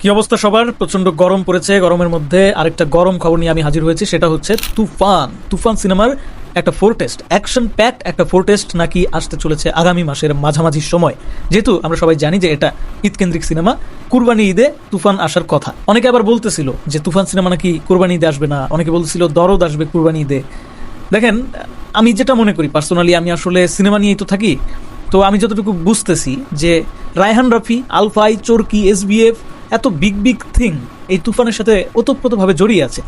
কি অবস্থা সবার? প্রচণ্ড গরম পড়েছে। গরমের মধ্যে আরেকটা গরম খবর নিয়ে আমি হাজির হয়েছি, সেটা হচ্ছে তুফান। তুফান সিনেমার একটা ফোর টেস্ট অ্যাকশন প্যাক্ট একটা ফোর টেস্ট নাকি আসতে চলেছে আগামী মাসের মাঝামাঝি সময়। যেহেতু আমরা সবাই জানি যে এটা ঈদ কেন্দ্রিক সিনেমা, কুরবানি ঈদে তুফান আসার কথা। অনেকে আবার বলতেছিল যে তুফান সিনেমা নাকি কুরবানি ঈদে আসবে না। অনেকে বলতেছিল দরদ আসবে কুরবানি ঈদে। দেখেন, আমি যেটা মনে করি পার্সোনালি আমি আসলে সিনেমা নিয়েই তো থাকি। তো আমি যতটুকু বুঝতেছি যে Raihan Rafi, Alpha i, Chorki, SVF এত বিগ বিগ থিং এই তুফানের সাথে ওতপ্রোতভাবে জড়িয়ে আছে।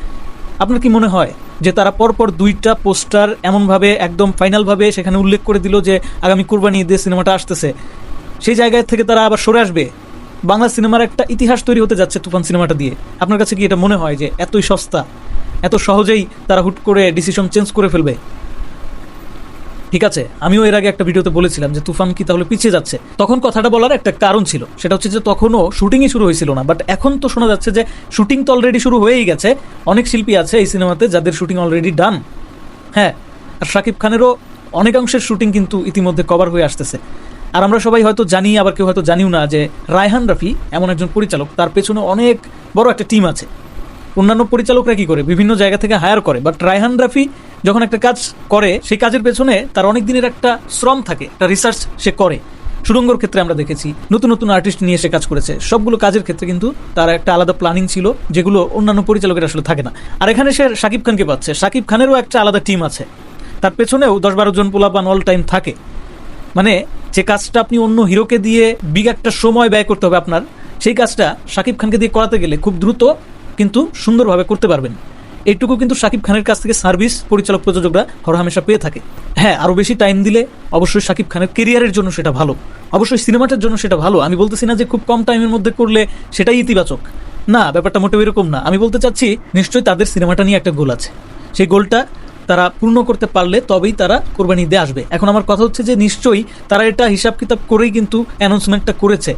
আপনার কি মনে হয় যে তারা পরপর দুইটা পোস্টার এমনভাবে একদম ফাইনালভাবে সেখানে উল্লেখ করে দিল যে আগামী কুরবানি ঈদে সিনেমাটা আসতেছে? সেই জায়গায় থেকে তারা আবার সরে আসবে? বাংলা সিনেমার একটা ইতিহাস তৈরি হতে যাচ্ছে তুফান সিনেমাটা দিয়ে। আপনার কাছে কি এটা মনে হয় যে এতই সস্তা, এত সহজেই তারা হুট করে ডিসিশন চেঞ্জ করে ফেলবে? ঠিক আছে, আমিও এর আগে একটা ভিডিওতে বলেছিলাম যে তুফান কি তাহলে পিছিয়ে যাচ্ছে। তখন কথাটা বলার একটা কারণ ছিল। সেটা হচ্ছে যে তখনও শুটিংই শুরু হয়েছিল না বাট এখন তো শোনা যাচ্ছে যে শুটিং তো অলরেডি শুরু হয়েই গেছে। অনেক শিল্পী আছে এই সিনেমাতে যাদের শুটিং অলরেডি ডান হ্যাঁ আর শাকিব খানেরও অনেকাংশের শুটিং কিন্তু ইতিমধ্যে কভার হয়ে আসতেছে। আর আমরা সবাই হয়তো জানি, আবার কেউ হয়তো জানিও না যে রায়হান রাফি এমন একজন পরিচালক, তার পেছনে অনেক বড় একটা টিম আছে। অন্যান্য পরিচালকরা কি করে? বিভিন্ন জায়গা থেকে হায়ার করে। বাট রায়হান রাফি যখন একটা কাজ করে, সেই কাজের পেছনে তার অনেক দিনের একটা শ্রম থাকে, একটা রিসার্চ সে করে। সুরঙ্গর ক্ষেত্রে আমরা দেখেছি, নতুন নতুন আর্টিস্ট নিয়ে সে কাজ করেছে। সবগুলো কাজের ক্ষেত্রে কিন্তু তার একটা আলাদা প্ল্যানিং ছিল, যেগুলো অন্যান্য পরিচালকের আসলে থাকে না। আর এখানে সে শাকিব খানকে পাচ্ছে। শাকিব খানেরও একটা আলাদা টিম আছে। তার পেছনেও দশ বারো জন পোলাপান অল টাইম থাকে। মানে যে কাজটা আপনি অন্য হিরোকে দিয়ে বিগ একটা সময় ব্যয় করতে হবে আপনার, সেই কাজটা শাকিব খানকে দিয়ে করাতে গেলে খুব দ্রুত কিন্তু সুন্দরভাবে করতে পারবেন। এইটুকু কিন্তু শাকিব খানের কাছ থেকে সার্ভিস পরিচালক প্রযোজকরা হরহামেশা পেয়ে থাকে। হ্যাঁ আরও বেশি টাইম দিলে অবশ্যই শাকিব খানের কেরিয়ারের জন্য সেটা ভালো। অবশ্যই সিনেমাটার জন্য সেটা ভালো। আমি বলতেছি না যে খুব কম টাইমের মধ্যে করলে সেটাই ইতিবাচক। না, ব্যাপারটা মোটেও এরকম না। আমি বলতে চাচ্ছি, নিশ্চয়ই তাদের সিনেমাটা নিয়ে একটা গোল আছে। সেই গোলটা তারা পূর্ণ করতে পারলে তবেই তারা কোরবানি দিয়ে আসবে। এখন আমার কথা হচ্ছে যে নিশ্চয়ই তারা এটা হিসাব কিতাব করেই কিন্তু অ্যানাউন্সমেন্টটা করেছে।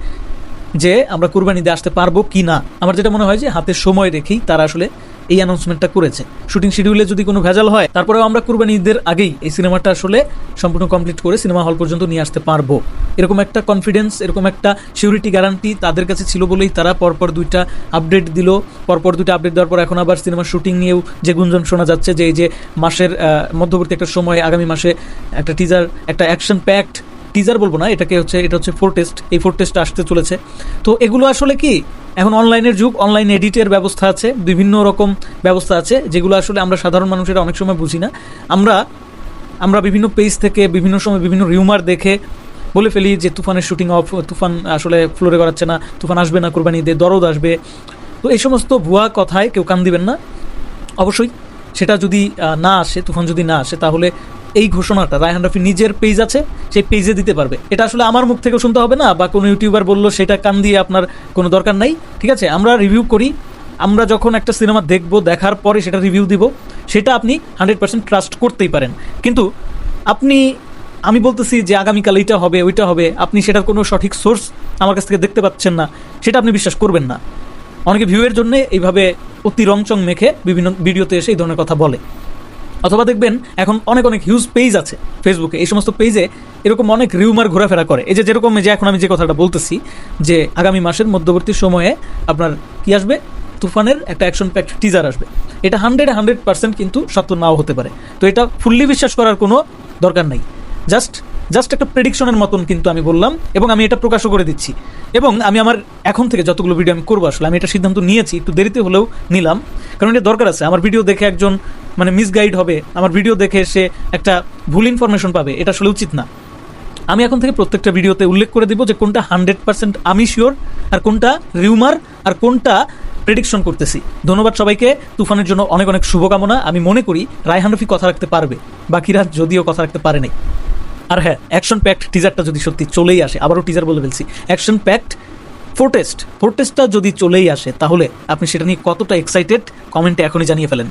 যে আমরা কুরবানি দিয়ে আসতে পারব কি না। আমার যেটা মনে হয় যে হাতে সময় রেখেই তারা আসলে এই অ্যানাউন্সমেন্টটা করেছে। শুটিং শিডিউলে যদি কোনো ভেজাল হয়, তারপরেও আমরা কুরবানি ঈদের আগেই এই সিনেমাটা আসলে সম্পূর্ণ কমপ্লিট করে সিনেমা হল পর্যন্ত নিয়ে আসতে পারব। এরকম একটা কনফিডেন্স এরকম একটা সিউরিটি গ্যারান্টি তাদের কাছে ছিল বলেই তারা পরপর দুইটা আপডেট দিল। পরপর দুইটা আপডেট দেওয়ার পর এখন আবার সিনেমার শুটিং নিয়েও যে গুঞ্জন শোনা যাচ্ছে যে এই যে মাসের মধ্যবর্তী একটা সময়, আগামী মাসে একটা টিজার একটা অ্যাকশন প্যাক্ট টিজার বলব না, এটাকে হচ্ছে, এটা হচ্ছে ফোর টেস্ট এই ফোর টেস্ট আসতে চলেছে। তো এগুলো আসলে কি, এখন অনলাইনের যুগ অনলাইন এডিটের ব্যবস্থা আছে, বিভিন্ন রকম ব্যবস্থা আছে, যেগুলো আসলে আমরা সাধারণ মানুষেরা অনেক সময় বুঝি না। আমরা আমরা বিভিন্ন পেজ থেকে বিভিন্ন সময় বিভিন্ন রিউমার দেখে বলে ফেলি যে তুফানের শুটিং অফ তুফান আসলে ফ্লোরে করাচ্ছে না, তুফান আসবে না কোরবানি ঈদে, দরদ আসবে। তো এই সমস্ত ভুয়া কথায় কেউ কান দিবেন না। অবশ্যই, সেটা যদি না আসে, তুফান যদি না আসে, তাহলে এই ঘোষণাটা, রায়হান রফি নিজের পেজ আছে, সেই পেজে দিতে পারবে। এটা আসলে আমার মুখ থেকে শুনতে হবে না, বা কোনো ইউটিউবার বলল সেটা কান দিয়ে আপনার কোনো দরকার নাই, ঠিক আছে? আমরা রিভিউ করি, আমরা যখন একটা সিনেমা দেখব, দেখার পরে সেটা রিভিউ দিব, সেটা আপনি হান্ড্রেড পার্সেন্ট ট্রাস্ট করতেই পারেন। কিন্তু আপনি, আমি বলতেছি যে আগামীকাল এইটা হবে, ওইটা হবে, আপনি সেটার কোনো সঠিক সোর্স আমার কাছ থেকে দেখতে পাচ্ছেন না, সেটা আপনি বিশ্বাস করবেন না। অনেকে ভিউয়ের জন্য এইভাবে অতি রংচং মেখে বিভিন্ন ভিডিওতে এসে এই ধরনের কথা বলে। অথবা দেখবেন এখন অনেক অনেক হিউজ পেজ আছে ফেসবুকে এই সমস্ত পেজে এরকম অনেক রিউমার ঘোরাফেরা করে। এই যে যেরকম যে এখন আমি যে কথাটা বলতেছি, যে আগামী মাসের মধ্যবর্তী সময়ে আপনার কি আসবে? তুফানের একটা অ্যাকশন প্যাক টিজার আসবে। এটা হান্ড্রেড হান্ড্রেড পার্সেন্ট কিন্তু সত্য নাও হতে পারে। তো এটা ফুললি বিশ্বাস করার কোনো দরকার নাই। জাস্ট জাস্ট একটা প্রেডিকশনের মতন কিন্তু আমি বললাম এবং আমি এটা প্রকাশও করে দিচ্ছি। এবং আমি আমার এখন থেকে যতগুলো ভিডিও আমি করব আসলে আমি এটা সিদ্ধান্ত নিয়েছি, একটু দেরিতে হলেও নিলাম। কারণ এটা দরকার আছে, আমার ভিডিও দেখে একজন মানে মিসগাইড হবে, আমার ভিডিও দেখে সে একটা ভুল ইনফরমেশন পাবে, এটা আসলে উচিত না। আমি এখন থেকে প্রত্যেকটা ভিডিওতে উল্লেখ করে দিব যে কোনটা হান্ড্রেড পার্সেন্ট আমি শিওর আর কোনটা রিউমার আর কোনটা প্রেডিকশন করতেছি। ধন্যবাদ সবাইকে, তুফানের জন্য অনেক অনেক শুভকামনা। আমি মনে করি রায়হান রফি কথা রাখতে পারবে, বাকিরা যদিও কথা রাখতে পারে নাই। আর হ্যাঁ অ্যাকশন প্যাক্ট টিজারটা যদি সত্যি চলেই আসে, আবারও টিজার বলে ফেলছি অ্যাকশন প্যাক্ট ফোর্টেস্ট ফোর্টেস্টটা যদি চলেই আসে, তাহলে আপনি সেটা নিয়ে কতটা এক্সাইটেড কমেন্টে এখনই জানিয়ে ফেলেন।